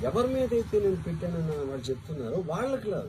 ఎవరి మీద అయితే నేను పెట్టానని వాళ్ళు చెప్తున్నారో వాళ్ళకి లేదు